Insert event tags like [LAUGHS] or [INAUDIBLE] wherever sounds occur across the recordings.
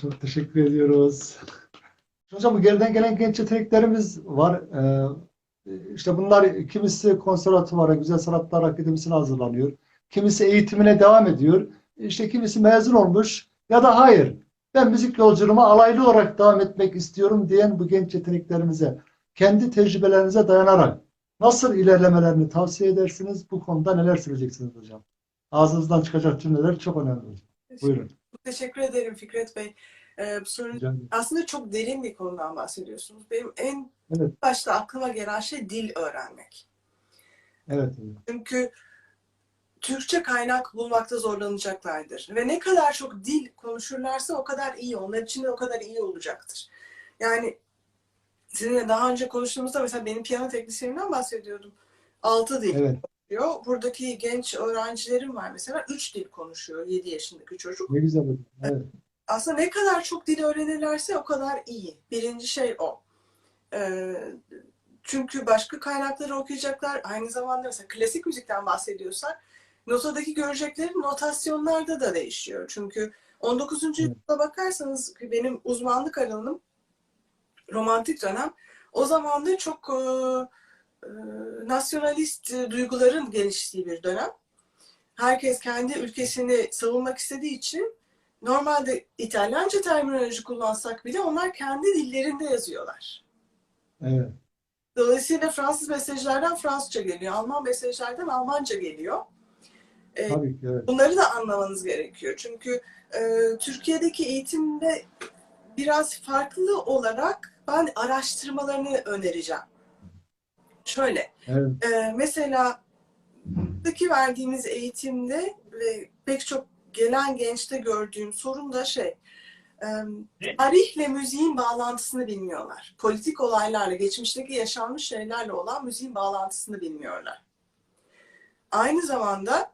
Çok teşekkür ediyoruz. Hocam geriden gelen genç yeteneklerimiz var. Ee, işte bunlar kimisi konservatuvara, Güzel Sanatlar Akademisi'ne hazırlanıyor. Kimisi eğitimine devam ediyor. İşte kimisi mezun olmuş ya da hayır. Ben müzik yolculuğuma alaylı olarak devam etmek istiyorum diyen bu genç yeteneklerimize kendi tecrübelerinize dayanarak nasıl ilerlemelerini tavsiye edersiniz? Bu konuda neler söyleyeceksiniz hocam? Ağzınızdan çıkacak cümleler çok önemli hocam. Buyurun. Teşekkür ederim Fikret Bey. Ee, bu sorun aslında çok derin bir konudan bahsediyorsunuz. Benim en Evet. başta aklıma gelen şey dil öğrenmek. Evet. Çünkü Türkçe kaynak bulmakta zorlanacaklardır. Ve ne kadar çok dil konuşurlarsa o kadar iyi. Onlar için de o kadar iyi olacaktır. Yani sizinle daha önce konuştuğumuzda mesela benim piyano teknisyenimden bahsediyordum. Altı dil Evet. Diyor. Buradaki genç öğrencilerim var mesela. Üç dil konuşuyor 7 yaşındaki çocuk. Ne güzel. Evet. aslında ne kadar çok dil öğrenirlerse o kadar iyi. Birinci şey o. Ee, çünkü başka kaynakları okuyacaklar. Aynı zamanda mesela klasik müzikten bahsediyorsak notadaki görecekleri notasyonlarda da değişiyor. Çünkü 19. yüzyıla bakarsanız benim uzmanlık alanım romantik dönem. O zaman da çok e, nasyonalist e, duyguların geliştiği bir dönem. Herkes kendi ülkesini savunmak istediği için normalde İtalyanca terminoloji kullansak bile onlar kendi dillerinde yazıyorlar. Evet. Dolayısıyla Fransız mesajlardan Fransızca geliyor, Alman mesajlardan Almanca geliyor. Ee, Tabii ki evet. bunları da anlamanız gerekiyor. Çünkü e, Türkiye'deki eğitimde biraz farklı olarak ben araştırmalarını önereceğim. Şöyle, Evet. e, mesela buradaki verdiğimiz eğitimde ve pek çok gelen gençte gördüğüm sorun da şey, e, tarihle müziğin bağlantısını bilmiyorlar. Politik olaylarla, geçmişteki yaşanmış şeylerle olan müziğin bağlantısını bilmiyorlar. Aynı zamanda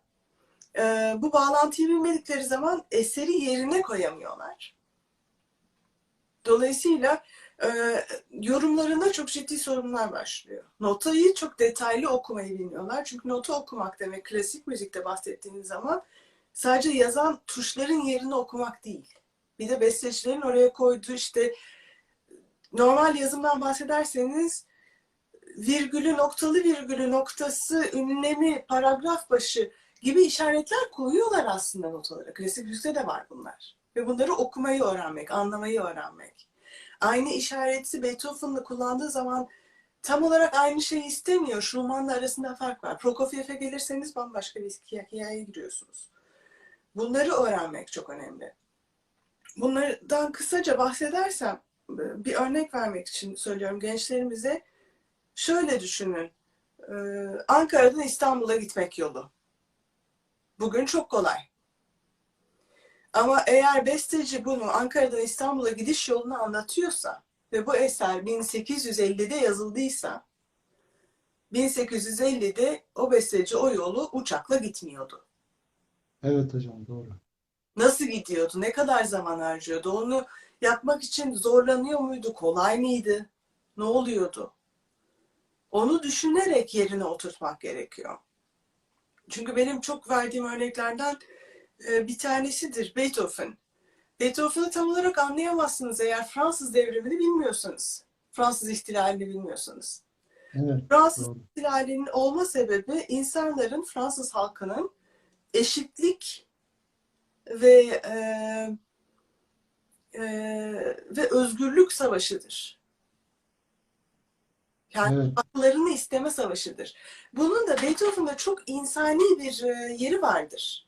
e, bu bağlantıyı bilmedikleri zaman eseri yerine koyamıyorlar. Dolayısıyla e, yorumlarında çok ciddi sorunlar başlıyor. Notayı çok detaylı okumayı bilmiyorlar. Çünkü notu okumak demek klasik müzikte bahsettiğiniz zaman sadece yazan tuşların yerini okumak değil. Bir de bestecilerin oraya koyduğu işte normal yazımdan bahsederseniz virgülü, noktalı virgülü, noktası, ünlemi, paragraf başı gibi işaretler koyuyorlar aslında notalara. Klasik müzikte de var bunlar. Ve bunları okumayı öğrenmek, anlamayı öğrenmek. Aynı işareti Beethoven'la kullandığı zaman tam olarak aynı şeyi istemiyor. Schumann'la arasında fark var. Prokofiev'e gelirseniz bambaşka bir hikayeye giriyorsunuz. Bunları öğrenmek çok önemli. Bunlardan kısaca bahsedersem, bir örnek vermek için söylüyorum gençlerimize. Şöyle düşünün. Ankara'dan İstanbul'a gitmek yolu. Bugün çok kolay. Ama eğer besteci bunu Ankara'dan İstanbul'a gidiş yolunu anlatıyorsa ve bu eser 1850'de yazıldıysa 1850'de o besteci o yolu uçakla gitmiyordu. Evet hocam doğru. Nasıl gidiyordu? Ne kadar zaman harcıyordu? Onu yapmak için zorlanıyor muydu? Kolay mıydı? Ne oluyordu? Onu düşünerek yerine oturtmak gerekiyor. Çünkü benim çok verdiğim örneklerden bir tanesidir Beethoven. Beethoven'ı tam olarak anlayamazsınız eğer Fransız devrimini bilmiyorsanız. Fransız ihtilalini bilmiyorsanız. Evet, Fransız doğru. ihtilalinin olma sebebi insanların, Fransız halkının eşitlik ve e, e, ve özgürlük savaşıdır. Yani Evet. haklarını isteme savaşıdır. Bunun da Beethoven'da çok insani bir e, yeri vardır.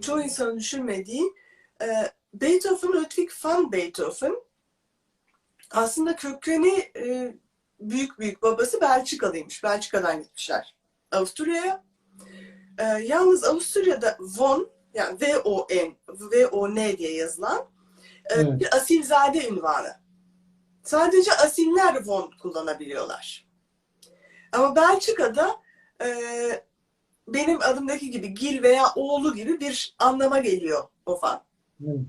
Çoğu insanın düşünmediği e, Beethoven, Ludwig van Beethoven aslında kökeni e, büyük büyük babası Belçikalıymış. Belçika'dan gitmişler Avusturya'ya. E, yalnız Avusturya'da von yani V-O-N, V-O-N diye yazılan Evet. bir asilzade ünvanı. Sadece asiller von kullanabiliyorlar. Ama Belçika'da e, benim adımdaki gibi Gil veya oğlu gibi bir anlama geliyor o van. Evet.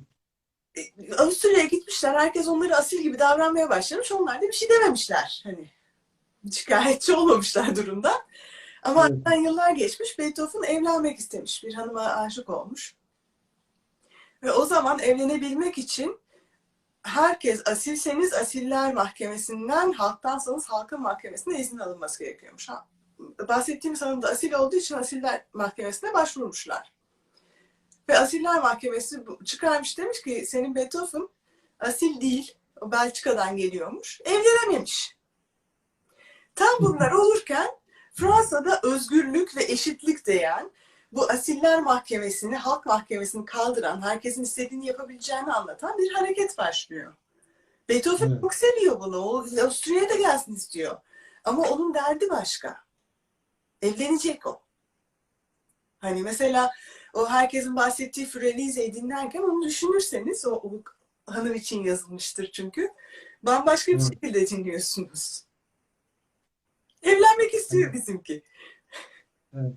E, Avusturya'ya gitmişler. Herkes onları asil gibi davranmaya başlamış. Onlar da bir şey dememişler. Hani şikayetçi [LAUGHS] olmamışlar durumda. Ama Evet. aradan yıllar geçmiş. Beethoven evlenmek istemiş. Bir hanıma aşık olmuş. Ve o zaman evlenebilmek için herkes asilseniz asiller mahkemesinden, halktansanız halkın mahkemesine izin alınması gerekiyormuş. Ha, bahsettiğimiz hanım da asil olduğu için asiller mahkemesine başvurmuşlar. Ve asiller mahkemesi çıkarmış demiş ki senin Beethoven asil değil, o Belçika'dan geliyormuş. Evlenememiş. Tam bunlar olurken Fransa'da özgürlük ve eşitlik diyen bu asiller mahkemesini, halk mahkemesini kaldıran, herkesin istediğini yapabileceğini anlatan bir hareket başlıyor. Beethoven Evet. çok seviyor bunu. O Avusturya'ya da gelsin istiyor. Ama onun derdi başka. Evlenecek o. Hani mesela o herkesin bahsettiği Frelize'yi dinlerken onu düşünürseniz o, o hanım için yazılmıştır çünkü. Bambaşka bir Evet. şekilde dinliyorsunuz. Evlenmek istiyor bizimki. [LAUGHS]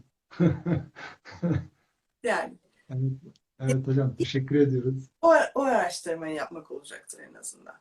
Yani Evet, evet hocam teşekkür ediyoruz. o, o araştırmayı yapmak olacaktır en azından.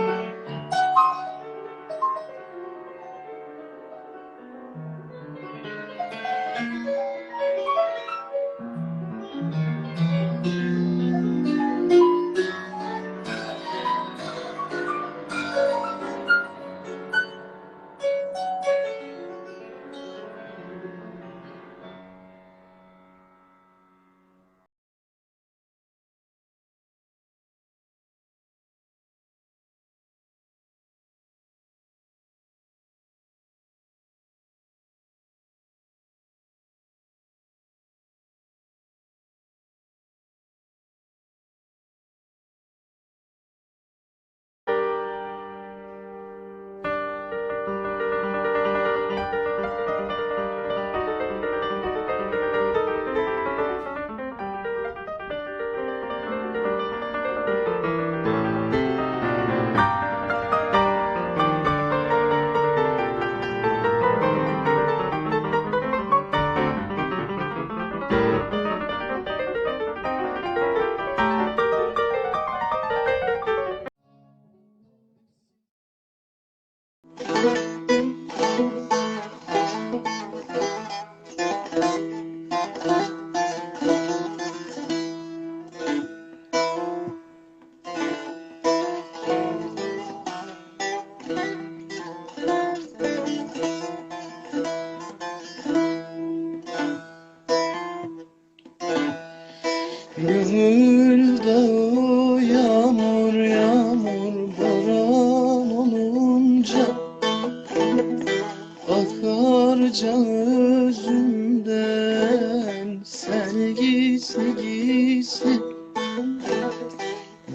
gizli gizli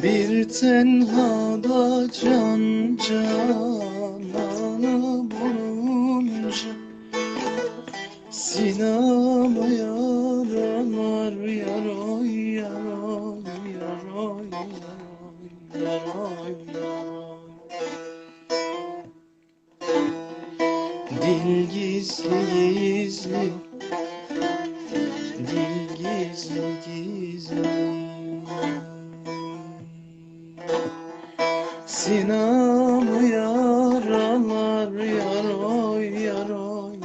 Bir tenhada can canana yaroy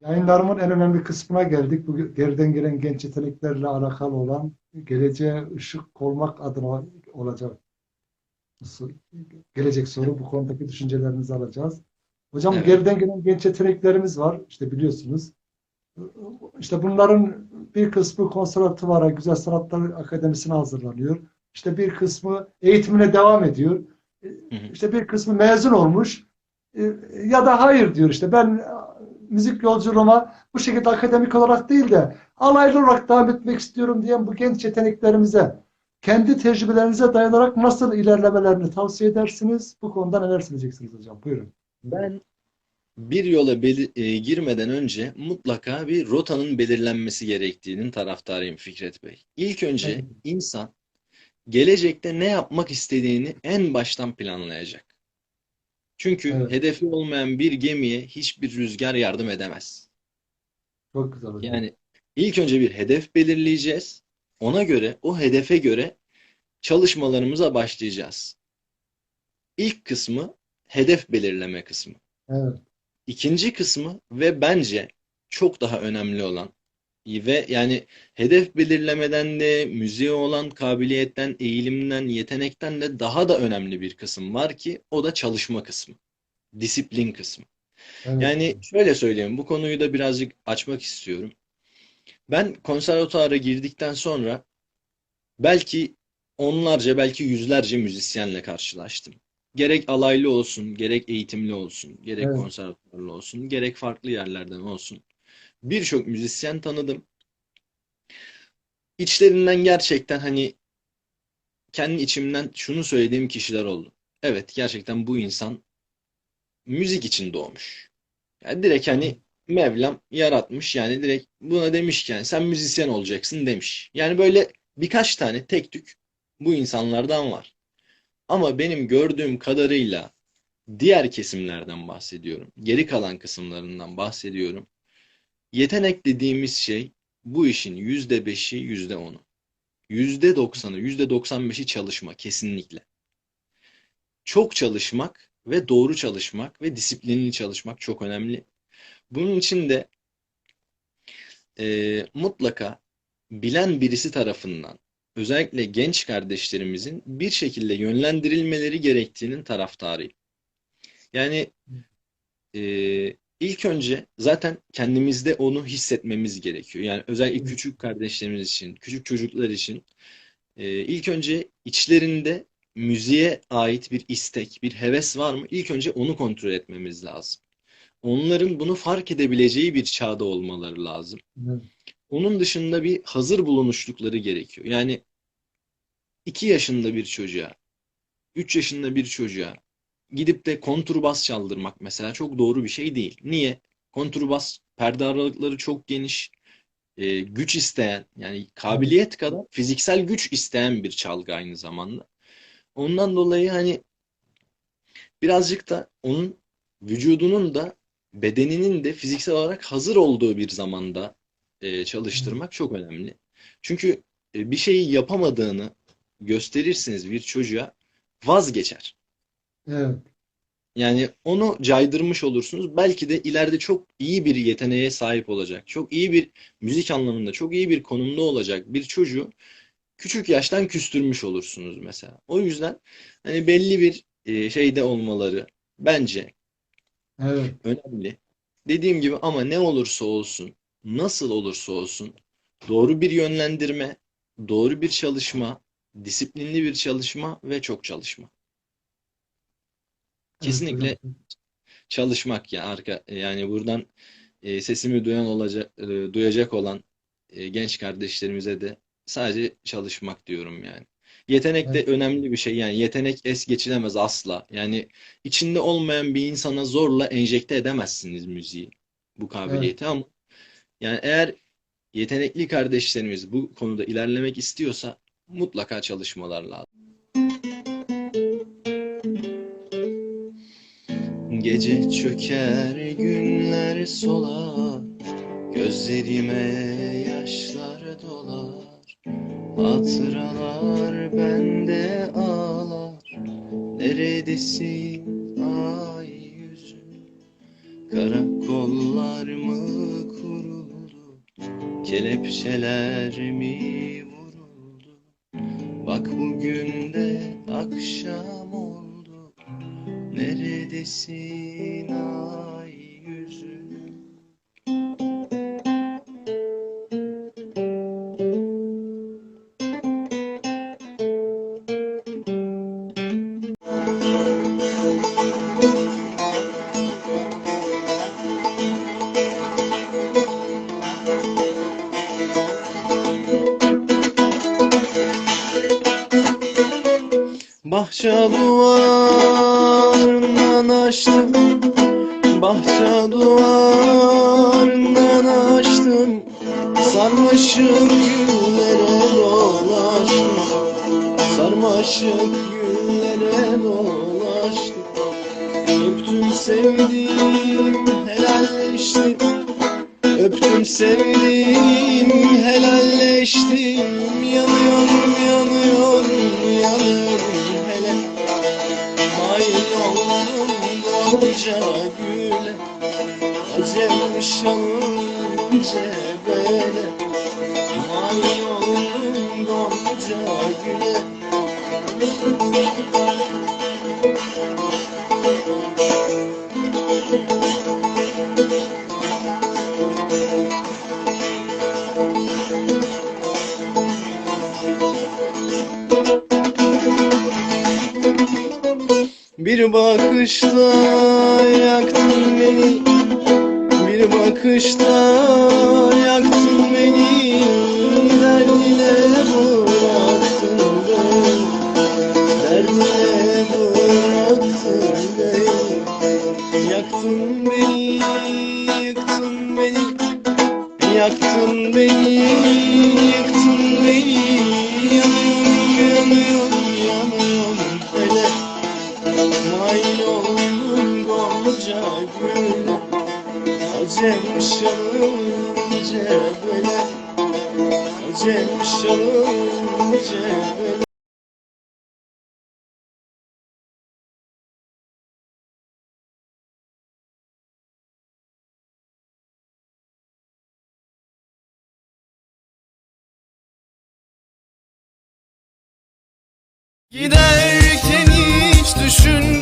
Yayınlarımın en önemli kısmına geldik. Bu geriden gelen genç yeteneklerle alakalı olan geleceğe ışık olmak adına olacak gelecek soru. Bu konudaki düşüncelerinizi alacağız. Hocam Evet. geriden gelen genç yeteneklerimiz var. İşte biliyorsunuz. İşte bunların bir kısmı konservatuvara, Güzel Sanatlar Akademisi'ne hazırlanıyor. İşte bir kısmı eğitimine devam ediyor. İşte bir kısmı mezun olmuş. E, Ya da hayır diyor işte ben müzik yolculuğuma bu şekilde akademik olarak değil de alaylı olarak devam etmek istiyorum diyen bu genç yeteneklerimize kendi tecrübelerinize dayanarak nasıl ilerlemelerini tavsiye edersiniz? Bu konuda neler söyleyeceksiniz hocam? Buyurun. Ben bir yola e, girmeden önce mutlaka bir rotanın belirlenmesi gerektiğinin taraftarıyım Fikret Bey. İlk önce Evet. insan gelecekte ne yapmak istediğini en baştan planlayacak. Çünkü Evet. hedefi olmayan bir gemiye hiçbir rüzgar yardım edemez. Çok güzel hocam. Yani ilk önce bir hedef belirleyeceğiz. Ona göre, o hedefe göre çalışmalarımıza başlayacağız. İlk kısmı hedef belirleme kısmı. Evet. İkinci kısmı ve bence çok daha önemli olan ve yani hedef belirlemeden de müziğe olan kabiliyetten, eğilimden, yetenekten de daha da önemli bir kısım var ki o da çalışma kısmı. Disiplin kısmı. Evet. Yani şöyle söyleyeyim, bu konuyu da birazcık açmak istiyorum. Ben konservatuara girdikten sonra belki onlarca, belki yüzlerce müzisyenle karşılaştım. Gerek alaylı olsun, gerek eğitimli olsun, gerek Evet. konservatuarlı olsun, gerek farklı yerlerden olsun. Birçok müzisyen tanıdım. İçlerinden gerçekten hani kendi içimden şunu söylediğim kişiler oldu. Evet, gerçekten bu insan müzik için doğmuş. Yani direkt hani Mevlam yaratmış yani direkt buna demiş ki yani sen müzisyen olacaksın demiş. Yani böyle birkaç tane tek tük Bu insanlardan var. Ama benim gördüğüm kadarıyla diğer kesimlerden bahsediyorum. Geri kalan kısımlarından bahsediyorum. Yetenek dediğimiz şey bu işin yüzde beşi, yüzde onu. Yüzde doksanı, yüzde doksan beşi çalışma kesinlikle. Çok çalışmak ve doğru çalışmak ve disiplinli çalışmak çok önemli. Bunun için de e, mutlaka bilen birisi tarafından özellikle genç kardeşlerimizin bir şekilde yönlendirilmeleri gerektiğinin taraftarıyım. Yani e, ilk önce zaten kendimizde onu hissetmemiz gerekiyor. Yani özellikle küçük kardeşlerimiz için, küçük çocuklar için e, ilk önce içlerinde müziğe ait bir istek, bir heves var mı? İlk önce onu kontrol etmemiz lazım. Onların bunu fark edebileceği bir çağda olmaları lazım. Evet. Onun dışında bir hazır bulunuşlukları gerekiyor. Yani 2 yaşında bir çocuğa, 3 yaşında bir çocuğa gidip de kontrbas çaldırmak mesela çok doğru bir şey değil. Niye? Kontrbas perde aralıkları çok geniş, e, güç isteyen yani kabiliyet kadar fiziksel güç isteyen bir çalgı aynı zamanda. Ondan dolayı hani birazcık da onun vücudunun da bedeninin de fiziksel olarak hazır olduğu bir zamanda e, çalıştırmak çok önemli. Çünkü e, bir şeyi yapamadığını gösterirsiniz bir çocuğa vazgeçer. Evet. Yani onu caydırmış olursunuz. Belki de ileride çok iyi bir yeteneğe sahip olacak. Çok iyi bir müzik anlamında çok iyi bir konumda olacak bir çocuğu küçük yaştan küstürmüş olursunuz mesela. O yüzden hani belli bir e, şeyde olmaları bence Evet. önemli. Dediğim gibi ama ne olursa olsun, nasıl olursa olsun doğru bir yönlendirme, doğru bir çalışma, disiplinli bir çalışma ve çok çalışma. Kesinlikle Evet hocam. çalışmak ya arka yani buradan e, sesimi duyan olacak e, duyacak olan e, genç kardeşlerimize de sadece çalışmak diyorum yani. Yetenek de Evet. önemli bir şey yani yetenek es geçilemez asla. Yani içinde olmayan bir insana zorla enjekte edemezsiniz müziği bu Evet. kabiliyeti ama yani eğer yetenekli kardeşlerimiz bu konuda ilerlemek istiyorsa mutlaka çalışmalar lazım. Gece çöker günler solar Gözlerime yaşlar dolar. Hatıralar bende ağlar. Neredesin ay yüzüm Karakollar mı Kelepçeler mi vuruldu. Bak bugün de akşam oldu. Neredesin? Ay Güllere dolaştım Öptüm sevdim helalleştim Öptüm sevdim helalleştim Yanıyorum yanıyorum yanıyorum hele. Mail oldum gonca güle Acem şanınca böyle. Mail oldum güle Bir bakışta yaktın beni. Bir bakışta yaktın Acem şalınca böyle Acem şalınca böyle Giderken hiç düşün